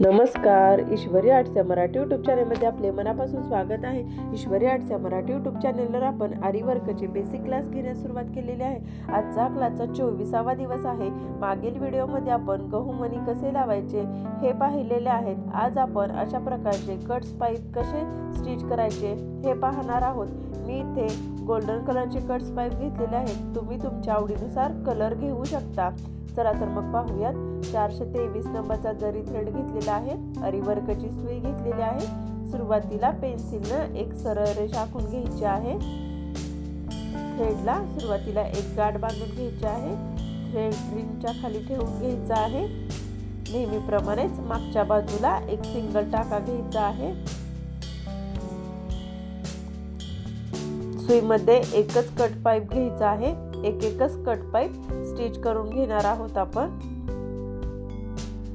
नमस्कार ईश्वरी आर्ट्सच्या मराठी यूट्यूब चॅनलमध्ये आपले मनापासून स्वागत आहे. ईश्वरी आर्ट्सच्या मराठी यूट्यूब चॅनलवर आपण आरी वर्कचे बेसिक क्लास घेण्यास सुरुवात केलेली आहे. आजचा क्लासचा चोवीसावा दिवस आहे. मागील व्हिडिओमध्ये आपण गहू मणी कसे लावायचे हे पाहिलेले आहेत. आज आपण अशा प्रकारचे कट्स पाईप कसे स्टिच करायचे हे पाहणार आहोत. मी इथे गोल्डन कलरचे कट्स पाईप घेतलेले आहेत. तुम्ही तुमच्या आवडीनुसार कलर घेऊ शकता. चला तर मग पाहूयात. चारशे तेवीस नंबरचा जरी थ्रेड घेतलेला आहे अरिवर्कची सुई घेतलेली आहे. सुरुवातीला पेन्सिलनं एक सरळ रेषा आखून घ्यायची आहे. थ्रेडला सुरुवातीला एक गाठ बांधून घ्यायची आहे. थ्रेड रिंगच्या खाली ठेवून घ्यायचा आहे. नेहमीप्रमाणेच मागच्या बाजूला एक सिंगल टाका घ्यायचा आहे. सुईमध्ये एकच कट पाईप घ्यायचा आहे. एक एकच कट पाईप स्टिच करून घेणार आहोत आपण.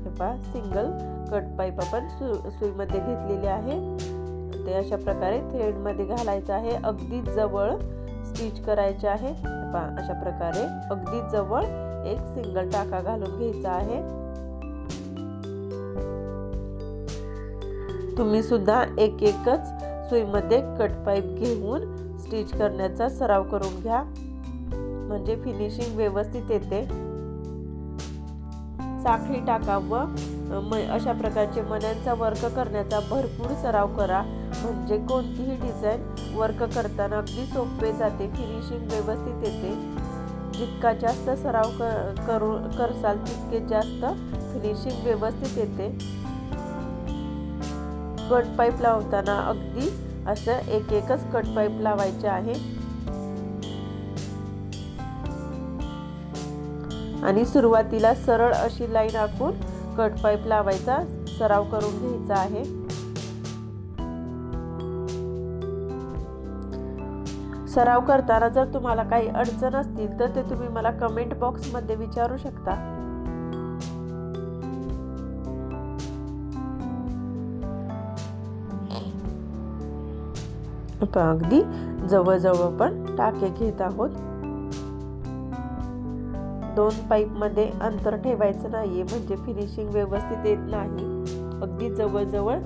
हे पहा सिंगल कट पाईप आपण सु सुईमध्ये घेतलेली आहे. ते अशा प्रकारे थ्रेडमध्ये घालायचं आहे. अगदी जवळ स्टिच करायचे आहे. पहा अशा प्रकारे अगदी जवळ एक सिंगल टाका घालून घ्यायचा आहे. तुम्ही सुद्धा एक एकच सुईमध्ये कट पाईप घेऊन स्टिच करण्याचा सराव करून घ्या. म्हणजे फिनिशिंग व्यवस्थित येते. साखळी टाका व अशा प्रकारचे मण्यांचा वर्क करण्याचा भरपूर सराव करा. म्हणजे कोणतीही डिझाईन वर्क करताना अगदी सोपे जाते फिनिशिंग व्यवस्थित येते. जितका जास्त सराव करू करसाल तितके जास्त फिनिशिंग व्यवस्थित येते. कट पाईप लावताना अगदी असं एक एकच कट पाईप लावायचे आहे. आणि सुरुवातीला सरळ अशी लाईन आखून कट पाईप लावायचा सराव करून घ्यायचा आहे. सराव करताना जर तुम्हाला काही अडचण असतील तर ते तुम्ही मला कमेंट बॉक्समध्ये विचारू शकता. अगदी जवळजवळ पण टाके घेत आहोत. दोन पाईपमध्ये अंतर ठेवायचं नाहीये म्हणजे फिनिशिंग व्यवस्थित येत नाही. अगदी जवळजवळ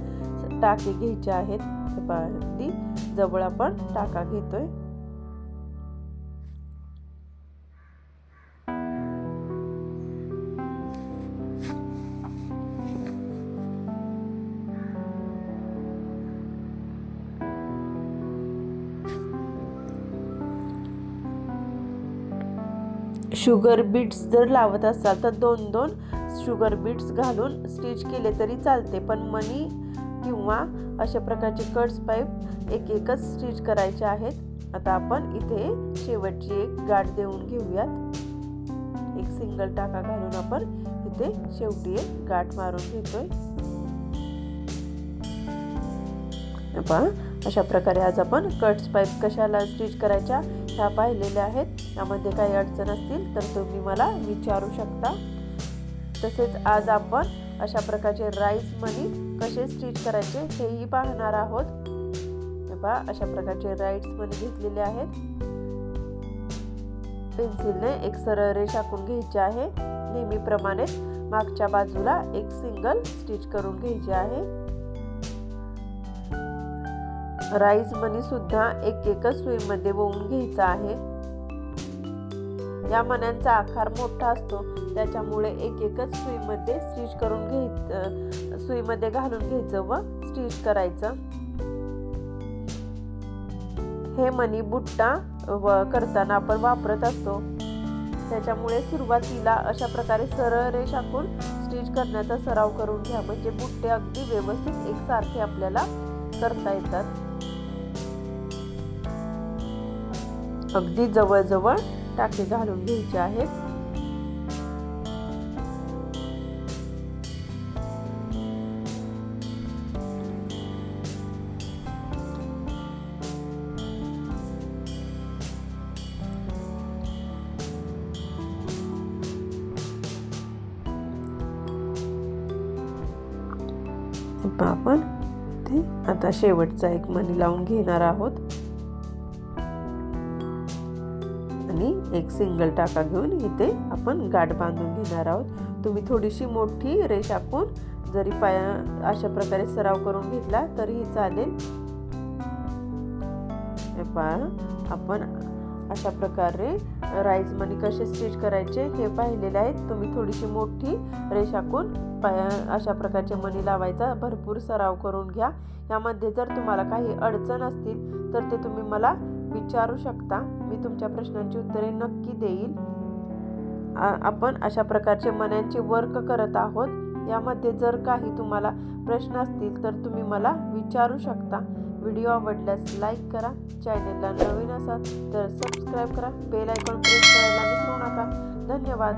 टाके घ्यायचे आहेत. अगदी जवळ आपण टाका घेतोय. शुगर बीट्स जर लावत असाल तर दोन दोन शुगर बीट्स घालून स्टिच केले तरी चालते. पण मनी किंवा अशा प्रकारचे कट्स पाईप एक एकच स्टिच करायचे आहेत. आता आपण इथे शेवटची एक गाठ देऊन घेऊयात. एक सिंगल टाका घालून आपण इथे शेवटी एक गाठ मारून घेतोय. पहा. अशा प्रकारे आज आपण कट्स पाईप कशाला स्टिच करायच्या ह्या पाहिलेल्या आहेत. यामध्ये काही अडचण असतील तर तुम्ही मला विचारू शकता. तसेच आज आपण अशा प्रकारचे राईस मनी कसे स्टिच करायचे हेही पाहणार आहोत. पहा अशा प्रकारचे राईट्स मनी घेतलेले आहेत. पेन्सिलने एक सरळ रेष आखून घ्यायची आहे. नेहमीप्रमाणेच मागच्या बाजूला एक सिंगल स्टिच करून घ्यायची आहे. राईस मनी सुद्धा एक एकच सुईमध्ये वळून घ्यायचा आहे. या मण्यांचा आकार मोठा असतो त्याच्यामुळे एक एकच सुईमध्ये स्टिच करून घ्यायचं सुईमध्ये घालून घ्यायचं व स्टिच करायचं. हे मनी बुट्टा व करताना आपण वापरत असतो. त्याच्यामुळे सुरुवातीला अशा प्रकारे सरळ रेष आखून स्टिच करण्याचा सराव करून घ्या. म्हणजे बुट्टे अगदी व्यवस्थित एकसारखे आपल्याला करता येतात. अगदी जवळजवळ टाके घालून घ्यायचे आहेत. आपण इथे आता शेवटचा एक मणी लावून घेणार आहोत. आणि एक सिंगल टाका घेऊन इथे आपण गाठ बांधून घेणार आहोत. तुम्ही थोडीशी मोठी रेष आखून जरी पाया अशा प्रकारे सराव करून घेतला तरीही चालेल. हे पहा आपण अशा प्रकारे राईज मनी कसे स्टिच करायचे हे पाहिलेले आहेत. तुम्ही थोडीशी मोठी रेषाकून अशा प्रकारचे मणी लावायचा. भरपूर सराव करून घ्या. यामध्ये जर तुम्हाला काही अडचण असतील तर ते तुम्ही मला विचारू शकता. मी तुमच्या प्रश्नांची उत्तरे नक्की देईल. आपण अशा प्रकारचे मण्यांचे वर्क करत आहोत. यामध्ये जर काही तुम्हाला प्रश्न असतील तर तुम्ही मला विचारू शकता. व्हिडिओ आवडल्यास लाईक करा. चॅनेलला नवीन असाल तर सबस्क्राईब करा. बेल आयकॉन प्रेस करायला विसरू नका. धन्यवाद.